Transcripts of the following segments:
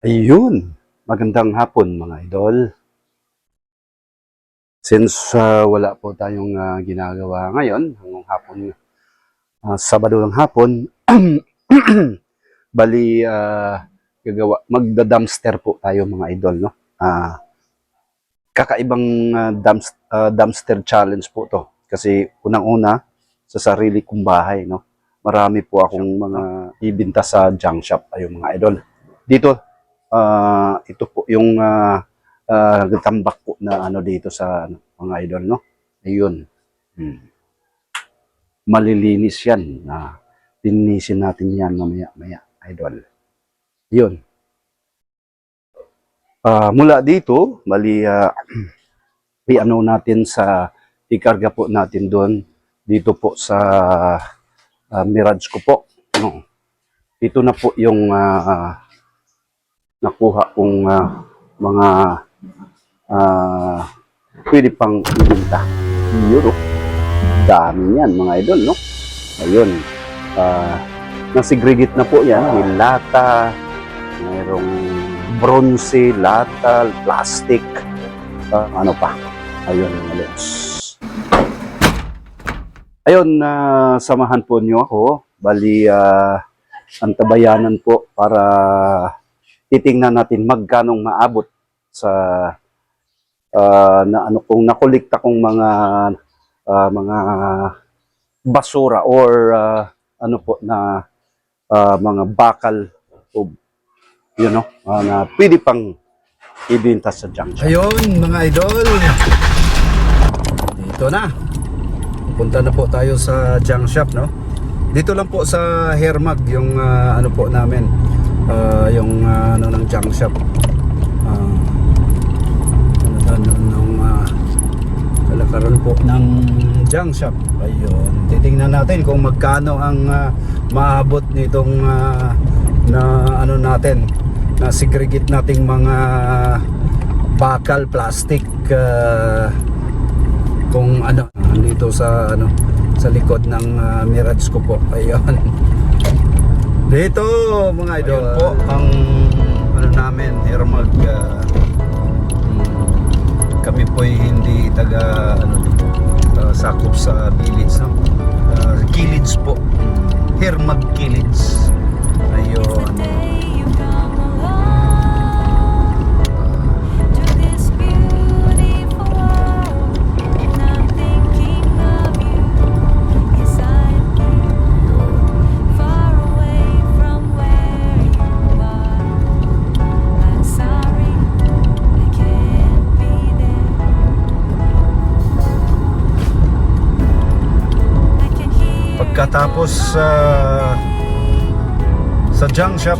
Ayun, magandang hapon mga idol. Since ah, wala po tayong ah, ginagawa ngayon, hanggang hapon, ah, Sabado ng hapon, bali ah, gagawa, magda-dumpster po tayo mga idol, no? Ah, kakaibang ah, dumps- ah, dumpster challenge po to. Kasi unang-una, sa sarili kong bahay, no? Marami po akong mga ibinta sa junk shop, ayun mga idol. Dito, Ah, ito po yung ah ah, tambak po na ano dito sa ano, mga idol, no? Ayun. Hmm. Malilinis yan. na linisin natin yan mamaya, maya, idol. Yun. Ah, mula dito, mali ah, i-ano natin sa ikarga po natin doon dito po sa ah, Mirage ko po. No. Ito na po yung ah, nakuha kong ah, mga ah, pwede pang ibenta. Yun, oh. Dami yan, mga idol, no? Ayun. ah nasigregate na po yan. May lata, mayroong bronze, lata, plastic, ah, ano pa. Ayun, mga lods. Ayun, na samahan po niyo ako. Bali, ah, ang tabayanan po para titingnan natin magkanong maabot sa ah, na ano kung nakolekta kong mga ah, mga basura or ah, ano po na ah, mga bakal o you know ah, na pwede pang ibenta sa junk shop. Ayun mga idol. Dito na. Punta na po tayo sa junk shop no? Dito lang po sa Hermag Yung ah, ano po namin ah, Yung ah, ano ng junk shop. Ah, Ano nung ah, Kalakaran po ng junk shop. Ayun Titingnan natin kung magkano ang ah, Maabot nitong ah, Na ano natin Na segregate nating mga bakal plastic ah, kung ano dito sa ano sa likod ng ah, Mirage ko po. Ayun dito mga idol. Po ang ano namin Hermag ah, mm, kami po hindi taga ano dito ah, sakop sa village no Ah, Kilid po. Hermag Kilid ayun pagkatapos sa sa junk shop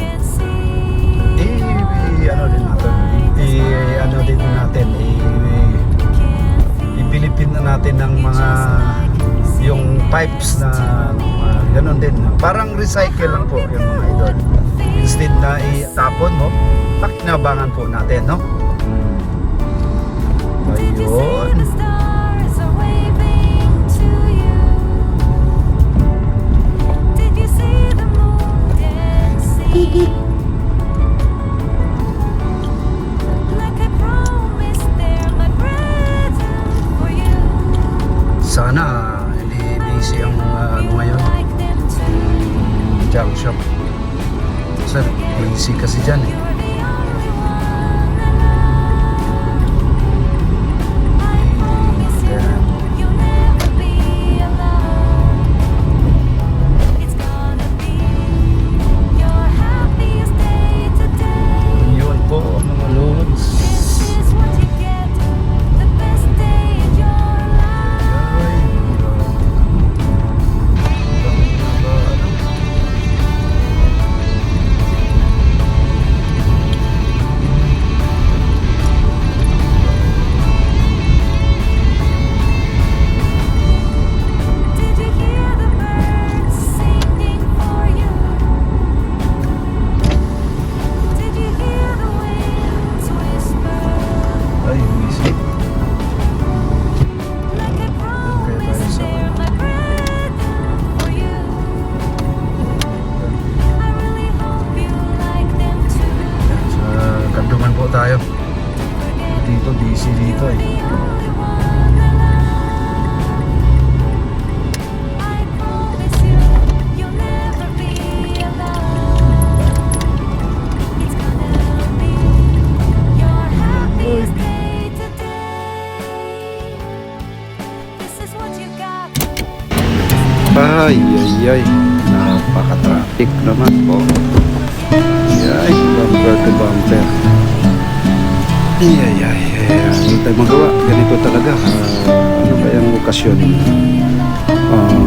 i, i- ano din natin i, ano din natin i, ipilipin na natin ng mga yung pipes na uh, ganun din. Parang recycle lang po yung mga idol. Instead na itapon mo pakinabangan po natin no? Ayun Ay, ay, ay. Napaka-traffic naman po. Ay, bumper to bumper. Ay, ay, ay. Ano tayo magawa? Ganito talaga. Ah, ano ba yung okasyon? Ah,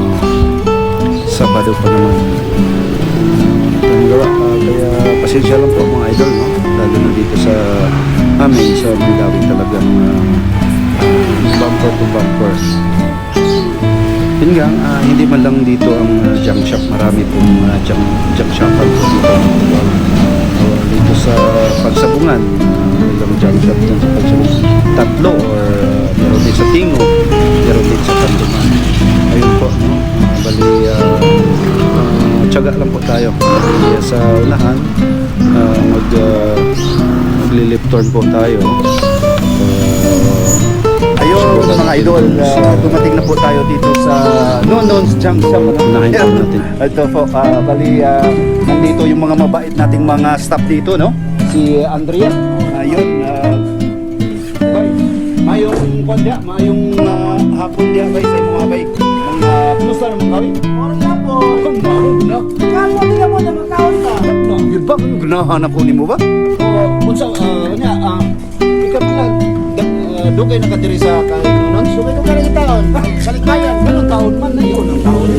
Sabado pa naman. Ano tayo magawa? Ah, kaya pasensya lang po mga idol, no? Lalo na dito sa amin, sa Milawi talagang ah, bumper to bumper. Yun nga, ah, hindi man lang dito ang uh, junk shop. Marami pong uh, junk, junk shop dito. Uh, dito sa pagsabungan, uh, ilang junk shop dyan sa pagsabungan. Tatlo or uh, meron din sa Tingo, meron din sa Tanduman. Ayun po, no? Uh, bali, uh, uh, tiyaga lang po tayo. Kaya sa unahan, uh, mag, uh, magli-lip turn po tayo. Uh, Ayun mga idol, ah, dumating na po tayo dito sa Nonon's Junk Shop. Unahin po natin. Ito po, ah, bali, ah, nandito yung mga mabait nating mga staff dito, no? Si Andrea, ayun, uh, bay, mayong kwadya, mayong uh, hapon diya, bay, sa mga bay. Ang, uh, kumusta naman kami? Wala po. Mahal na. Kalo nila mo na magkaon ka. Yun ba? Ganahanap ko ni mo ba? O, unsa, ah, kanya, ah, ikaw pala, uh, doon kayo nakadiri sa kainunan? So, Sumino ka rin taon. Salikbayan. Anong taon man na yun? Ang taon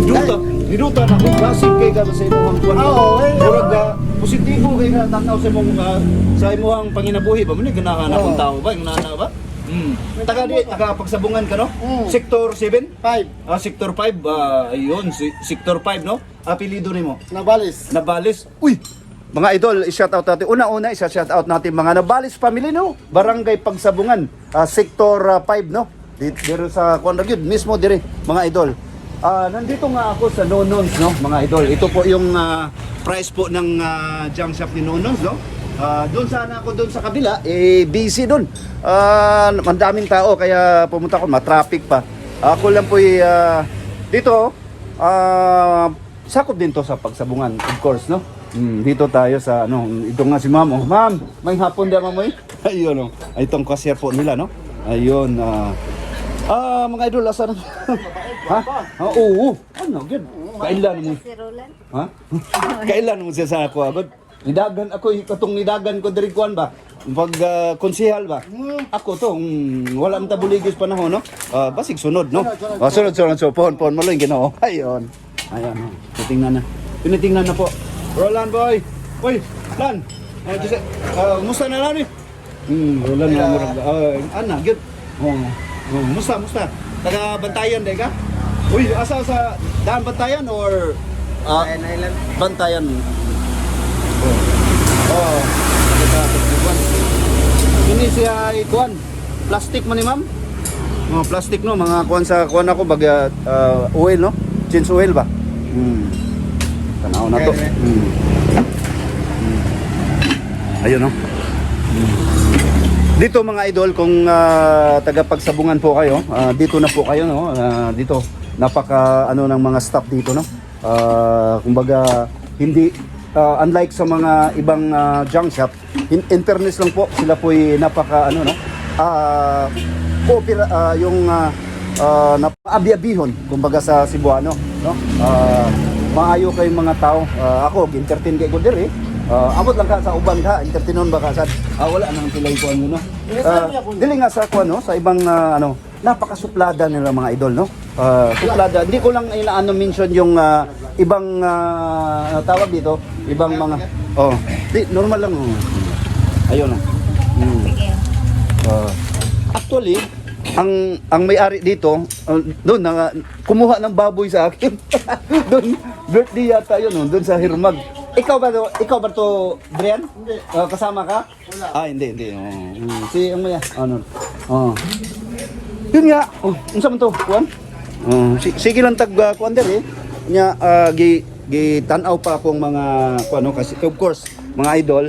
Niduta, niduta na kung klasik kay ka sa imong kuwan. Oo, eh. Murag positibo kay ka tanaw sa imong ah, sa imong panginabuhi ba? Muna ganahan akong tao ba? Nana ba? Hmm. Taga di, taga pagsabungan ka no? Mm. Sector 7? Five. Ah, sector 5, ah, ayun, si, sector 5 no? Apelido nimo. Nabalis. Nabalis. Uy! Mga idol, i-shout out natin. Una-una, i-shout out natin mga Nabalis family, no? Barangay Pagsabungan, ah, Sector 5, no? Di- Dito sa Conrad mismo dire, mga idol. Ah, nandito nga ako sa Nonons, no? Mga idol. Ito po yung ah, price po ng uh, junk shop ni Nonons, no? Ah, doon sana ako doon sa kabila, eh busy doon. Ah, mandaming tao kaya pumunta ako, matraffic pa. Ako lang po uh, dito, ah sakop din to sa pagsabungan, of course, no? Mm, dito tayo sa ano, ito nga si Ma'am. Oh, Ma'am, may hapon di mamoy. Ayun oh. Ay itong cashier po nila, no? Ayun ah Ah, mga idol, asan? ha? Ah, oo. Ano, good. Kailan mo? Ha? Kailan mo siya sa ako agad? Nidagan ako, katong nidagan ko diri kuan ba? Pag uh, konsehal ba? Ako to, mm, wala ang tabuligis panahon, no? Ah, basig sunod, no? Ah, sunod, sunod, sunod. Pohon, pohon, malo yung ginoo. Ayun. Ayun, oh. titingnan na. Tinitingnan na po. Roland, boy. Uy, Lan. Ah, Jose, ah, musta na lang eh? Hmm, Roland na murag. Ah, ana, good. Oh, oh, musta, musta? Taga Bantayan, day ka? Uy, asa sa daan Bantayan or ah, Bantayan? Oh. Oh. Kita tujuan. Ini siya ikuan. Plastic man ni ma'am. Oh, plastic no, mga kuan sa kuan ako baga uh, oil no. Change oil ba? Hmm. Tanaw na to. Hmm. Ayun no. Hmm. Dito mga idol kung ah, tagapagsabungan po kayo, ah, dito na po kayo no. Ah, dito napaka ano ng mga staff dito no. Ah, kumbaga hindi ah, unlike sa mga ibang ah, junk shop, in, in fairness lang po, sila po napaka ano no. Ah, coopera, ah, yung uh, napaabi-abihon kumbaga sa Cebuano no. Ah, maayo kayong mga tao. Ah, ako entertain kay ko diri. Uh, amot lang ka sa uban ka, entertainon ba ka sad? Ah, wala nang pilay ko ano no. Ah, dili nga sa ko no, sa ibang ah, ano, napakasuplada nila mga idol no. Ah, suplada. Hindi ko lang inaano mention yung ah, ibang ano tawag dito, ibang mga oh, di normal lang. oh. Ayun oh. Hmm. Ah, actually, ang ang may-ari dito, uh, doon na kumuha ng baboy sa akin. doon birthday yata 'yun, no? doon sa Hirmag. Ikaw ba to, ikaw ba to, Brian? Hindi. Ah, kasama ka? Wala. Ah, hindi, hindi. Oh. Hmm. Si ang maya, ano? Oh. Yun nga. Oh, unsa man to? Kuan? Oh, si- sige lang tag uh, kuan dere. Nya ah, gi gi tan-aw pa akong mga kuan no kasi of course, mga idol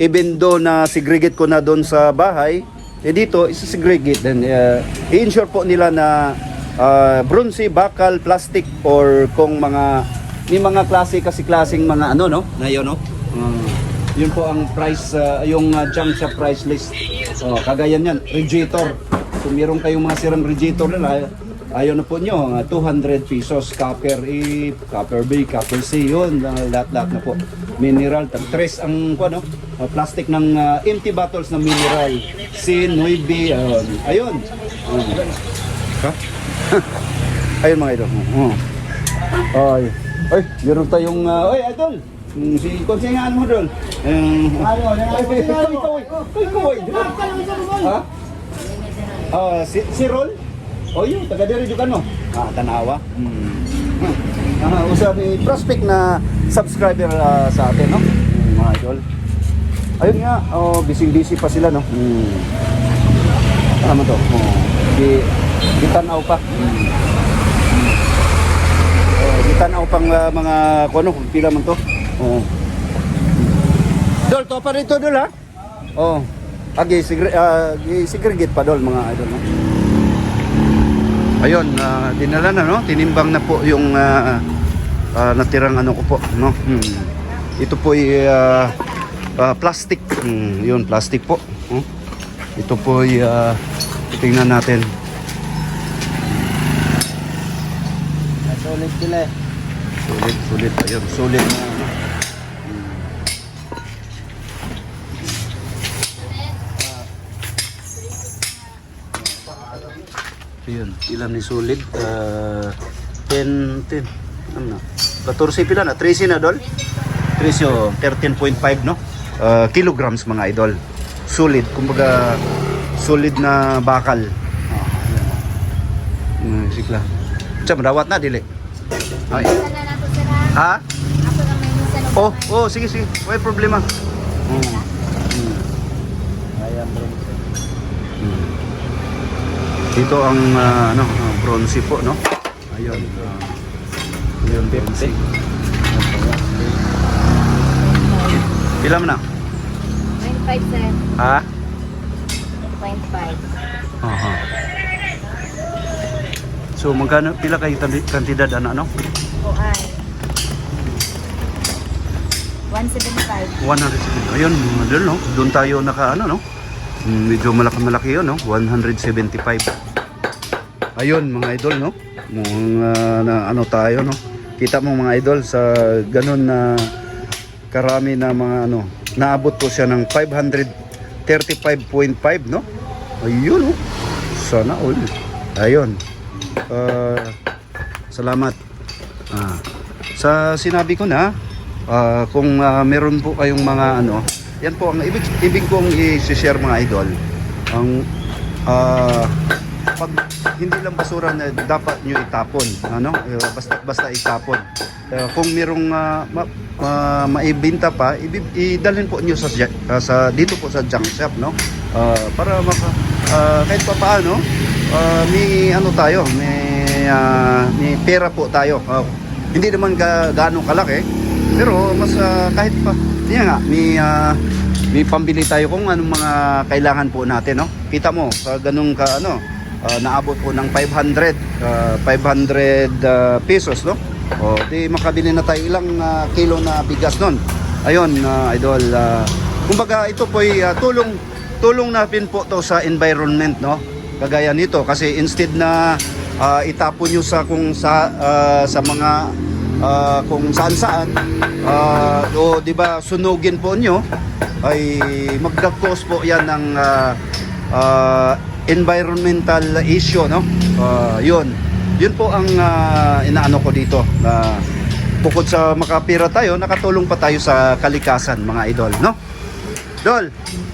even though na segregate ko na doon sa bahay, eh dito, isa-segregate din. Uh, i-insure po nila na uh, bronze, bakal, plastic, or kung mga, may mga klase kasi klaseng mga ano, no? Na yun, no? Uh, yun po ang price, uh, yung uh, junk shop price list. Oh, kagaya niyan, radiator. Kung meron kayong mga sirang radiator nila, ayaw na po nyo, uh, 200 pesos, copper A, copper B, copper C, yun, uh, lahat-lahat na po. Mineral, tag- tres ang ano, uh, plastic ng uh, empty bottles ng mineral. Sin, 9, ayun. Ayun. Uh, ha? ayun mga idol. Uh. Ay, ay, meron tayong, uh, ay, idol. Mm, si konsengaan mo doon. Um, Ano, ay, ay, ay, ikaw, ikaw, ikaw, ikaw, Ha? Ah, si, si Rol? O yun, taga diri jud no. Ah, tanawa. Hmm. Ah, usa ni prospect na subscriber ah, sa atin, no? Hmm, mga idol. Ayun nga, oh, busy-busy pa sila, no? Hmm. Ano to? Oh, di, di tanaw pa. Hmm. Tanaw pang ah, mga kuno, kung pila man to. Oh. Dol, to pa rito, Dol, ha? Oh. Agi, sigre, uh, segregate pa dol mga idol. No? Ayun, ah, dinala na no, tinimbang na po yung ah, ah, natirang ano ko po, no. Hmm. Ito po ay ah, ah, plastic. Hmm, yun, plastic po. Hmm. Ito po ay ah, tingnan natin. Sulit sila eh. Sulit, sulit, ayun, sulit. Ayun, ilan ni sulit? Uh, 10, 10, ano na? 14 pila na? 13 na, Dol? 13 o 13.5, no? Uh, kilograms, mga idol. Solid, kumbaga, solid na bakal. Ah, ayan. Hmm, sikla. Siya, madawat na, dili. Ay. Sana na to sir ha. Ha? Ako lang may minsan Oh, oh, sige, sige. May problema. Hmm. Hmm. Ayan bro. Hmm. Dito ang ah, ano, ah, bronze po, no? Ayun. Uh, ayun, bronze. Pila mo na? 0.5 sir. Ha? 0.5. Aha. So, magkano, pila kayo kantidad, ano, ano? O ay. 175. 170. Ayun, doon, no? Doon tayo naka, ano, no? Medyo malaki-malaki yun, no? 175. Ayun, mga idol, no? Mga, na, ano tayo, no? Kita mo, mga idol, sa ganun na karami na mga, ano, naabot po siya ng 535.5, no? Ayun, no? Sana all. Ayun. Ah, salamat. Ah, sa sinabi ko na, ah, kung ah, meron po kayong mga ano, yan po ang ibig, ibig kong i-share mga idol. Ang ah, pag hindi lang basura na dapat nyo itapon, ano? Eh, Basta basta itapon. Eh, kung merong ah, ma, ma- maibenta pa, idalhin po nyo sa ah, sa dito po sa junk shop, no? Ah, para maka ah, kahit pa paano, ah, may ano tayo, may ah, may pera po tayo. Ah, hindi naman ga, gaano kalaki, pero mas ah, kahit pa, yan nga, may ah, may pambili tayo kung anong mga kailangan po natin, no? Kita mo, sa ganung ka ano, ah, naabot po ng 500 ah, 500 ah, pesos, no? O, di makabili na tayo ilang ah, kilo na bigas nun. Ayun, ah, idol, ah, kumbaga ito po ay ah, tulong tulong na din po to sa environment, no? Kagaya nito kasi instead na ah, itapon nyo sa kung sa ah, sa mga ah, kung saan-saan ah, o di ba sunugin po nyo ay magda-cause po yan ng ah, ah, environmental issue no? Ah, yun. Yun po ang ah, inaano ko dito na bukod sa makapira tayo nakatulong pa tayo sa kalikasan mga idol no? Dol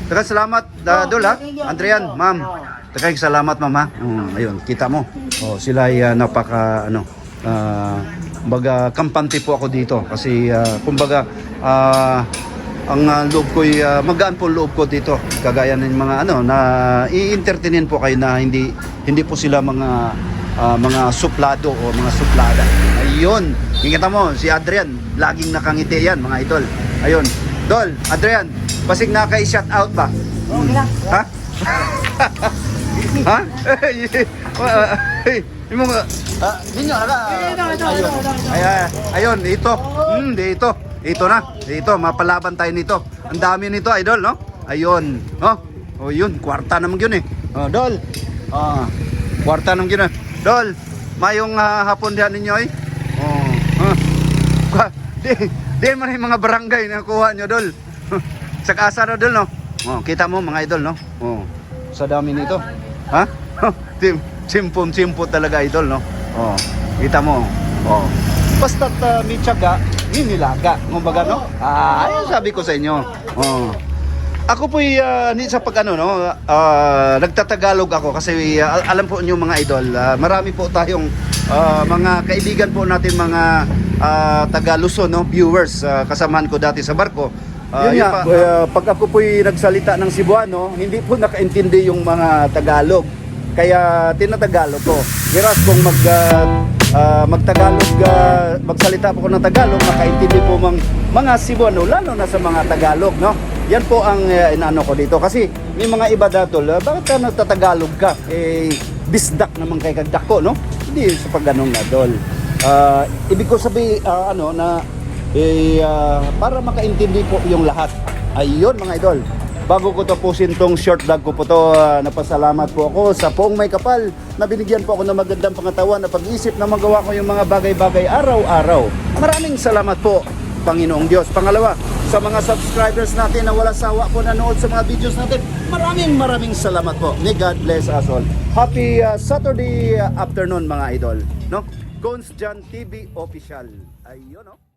Taga salamat da, Dol ha? Andrian ma'am. Taga salamat ma'am ha Mm, ayun kita mo. Oh, sila ay ah, napaka ano ah, kumbaga kampante po ako dito kasi ah, kumbaga ah, ang ah, loob ko ay ah, magaan po loob ko dito kagaya ng mga ano na i-entertainin po kayo na hindi hindi po sila mga ah, mga suplado o mga suplada ayun kita mo si Adrian laging nakangiti yan mga idol ayun Dol Adrian Pasig na kay shout out ba? Lang. Ha? ha? Yung mga ah, ninyo ala. Ayun. Ay, ay, ayun, ito. Hmm, dito. Ito na. Dito, mapalaban tayo nito. Ang dami nito, idol, no? Ayun. Oh. Oh, yun, kwarta naman yun eh. Oh, dol. Ah, kwarta naman yun eh. Dol, mayong ah, hapon diyan ninyo eh. Oh. Ah. Kwa- Di, di man yung mga barangay na kuha nyo, dol. Sa kasa na, dol, no? Oh, kita mo mga idol, no? Oh. Sa dami nito. Ha? Tim, simpon simpo talaga idol, no? Oh. Kita mo. Oh. Basta't uh, may tiyaga, ninilaga. Kumbaga, no? Ah, ayun sabi ko sa inyo. Oh. Ako po ni sa pag ano no, ah, nagtatagalog ako kasi ah, al- alam po niyo mga idol, ah, marami po tayong ah, mga kaibigan po natin mga ah, taga Luzon no, viewers ah, kasamahan ko dati sa barko. Ah, Yun yun nga, pa- uh, pag ako po'y nagsalita ng Cebuano, hindi po nakaintindi yung mga Tagalog. Kaya tinatagalog ko. Whereas kung mag, uh, uh, magtagalog, uh, magsalita po ko ng Tagalog, makaintindi po mang, mga Cebuano, lalo na sa mga Tagalog, no? Yan po ang uh, inaano ko dito. Kasi may mga iba datol, uh, bakit ka nagtatagalog ka? Eh, bisdak naman kay kagdako, no? Hindi sa pag ganun na, dol. Uh, ibig ko sabi, uh, ano, na eh, ah, para makaintindi po yung lahat. Ayun mga idol. Bago ko tapusin tong short vlog ko po to, ah, napasalamat po ako sa poong may kapal na binigyan po ako ng magandang pangatawan na pag-isip na magawa ko yung mga bagay-bagay araw-araw. Maraming salamat po, Panginoong Diyos. Pangalawa, sa mga subscribers natin na wala sawa po nanood sa mga videos natin, maraming maraming salamat po. May God bless us all. Happy ah, Saturday afternoon mga idol. No? Cons Jan TV Official. Ayun no?